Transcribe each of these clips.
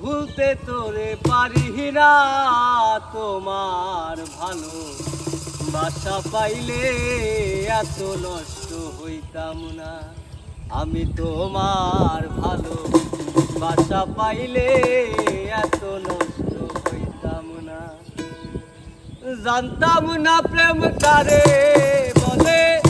ভুলতে তোরে পারি না তোমার ভালো। বাসা পাইলে এত নষ্ট হইতাম না। আমি তোমার ভালো। বাসা পাইলে এত নষ্ট হইতাম না। জানতাম না প্রেম কারে বলে।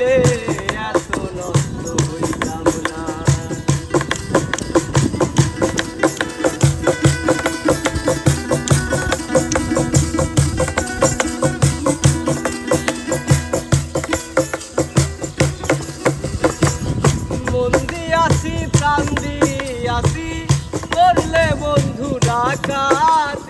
পাইলে এত নষ্ট হইতাম না। মন দিয়াছি প্রাণ দিয়াছি বন্ধু ডাকাতি।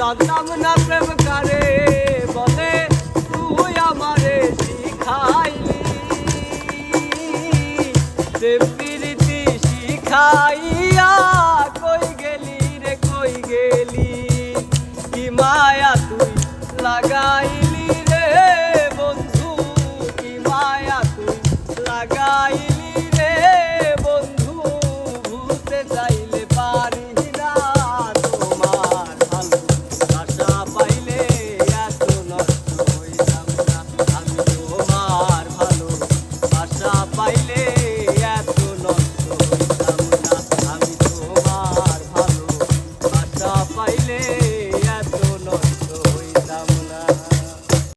জানতাম না প্রেম কারে, বলে তুই আমারে শিখাইলি। প্রেম প্রীতি শিখাইয়া কই গেলি রে, কই গেলি? কি মায়া তুই লাগাইলি